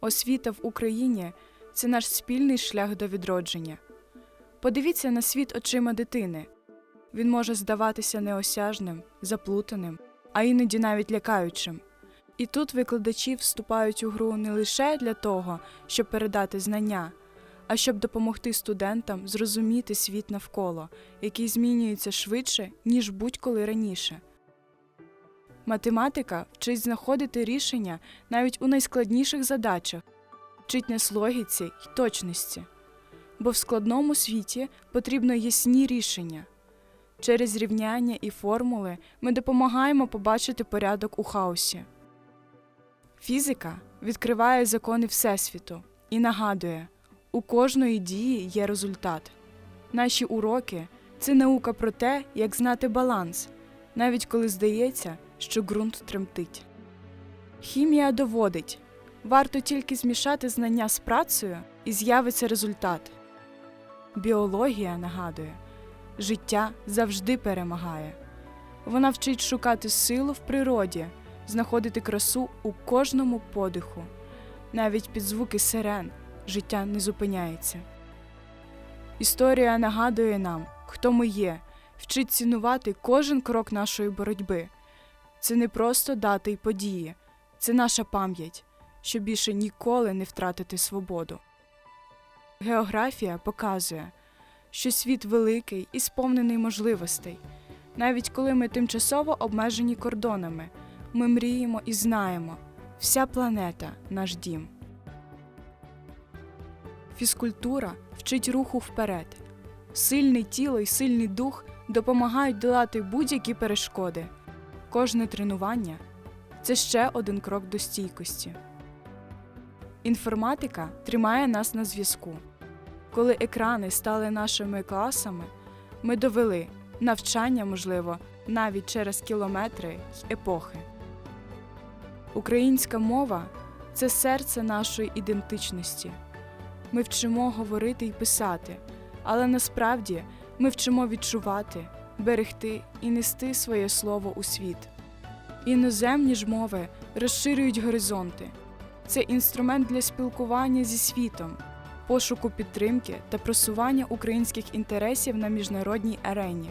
Освіта в Україні це наш спільний шлях до відродження. Подивіться на світ очима дитини. Він може здаватися неосяжним, заплутаним, а іноді навіть лякаючим. І тут викладачі вступають у гру не лише для того, щоб передати знання, а щоб допомогти студентам зрозуміти світ навколо, який змінюється швидше, ніж будь-коли раніше. Математика вчить знаходити рішення навіть у найскладніших задачах, вчить нас логіці й точності. Бо в складному світі потрібно ясні рішення. Через рівняння і формули ми допомагаємо побачити порядок у хаосі. Фізика відкриває закони Всесвіту і нагадує, у кожної дії є результат. Наші уроки це наука про те, як знати баланс, навіть коли здається, що ґрунт тремтить. Хімія доводить, варто тільки змішати знання з працею і з'явиться результат. Біологія нагадує, життя завжди перемагає. Вона вчить шукати силу в природі, знаходити красу у кожному подиху. Навіть під звуки сирен життя не зупиняється. Історія нагадує нам, хто ми є, вчить цінувати кожен крок нашої боротьби. Це не просто дати й події, це наша пам'ять, щоб більше ніколи не втратити свободу. Географія показує, що світ великий і сповнений можливостей. Навіть коли ми тимчасово обмежені кордонами, ми мріємо і знаємо, вся планета наш дім. Фізкультура вчить руху вперед. Сильне тіло і сильний дух допомагають долати будь-які перешкоди. Кожне тренування це ще один крок до стійкості. Інформатика тримає нас на зв'язку. Коли екрани стали нашими класами, ми довели навчання можливо навіть через кілометри й епохи. Українська мова це серце нашої ідентичності. Ми вчимо говорити і писати, але насправді ми вчимо відчувати, берегти і нести своє слово у світ. Іноземні ж мови розширюють горизонти. Це інструмент для спілкування зі світом, пошуку підтримки та просування українських інтересів на міжнародній арені.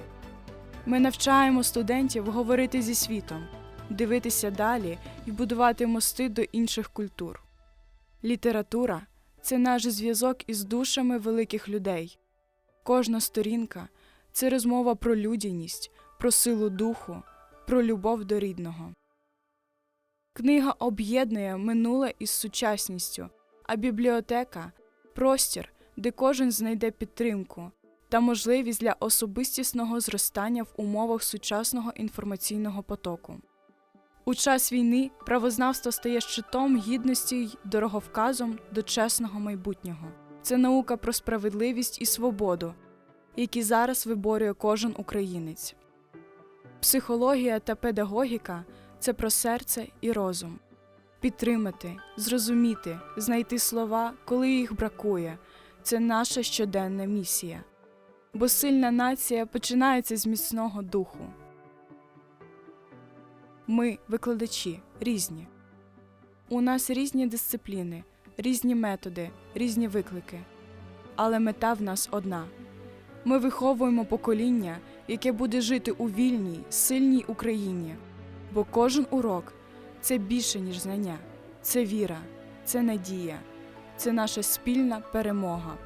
Ми навчаємо студентів говорити зі світом, дивитися далі і будувати мости до інших культур. Література це наш зв'язок із душами великих людей. Кожна сторінка це розмова про людяність, про силу духу, про любов до рідного. Книга об'єднує минуле із сучасністю, а бібліотека простір, де кожен знайде підтримку та можливість для особистісного зростання в умовах сучасного інформаційного потоку. У час війни правознавство стає щитом гідності й дороговказом до чесного майбутнього. Це наука про справедливість і свободу, які зараз виборює кожен українець. Психологія та педагогіка це про серце і розум. Підтримати, зрозуміти, знайти слова, коли їх бракує це наша щоденна місія. Бо сильна нація починається з міцного духу. Ми, викладачі, різні. У нас різні дисципліни, різні методи, різні виклики. Але мета в нас одна. Ми виховуємо покоління, яке буде жити у вільній, сильній Україні. Бо кожен урок це більше, ніж знання, це віра, це надія, це наша спільна перемога.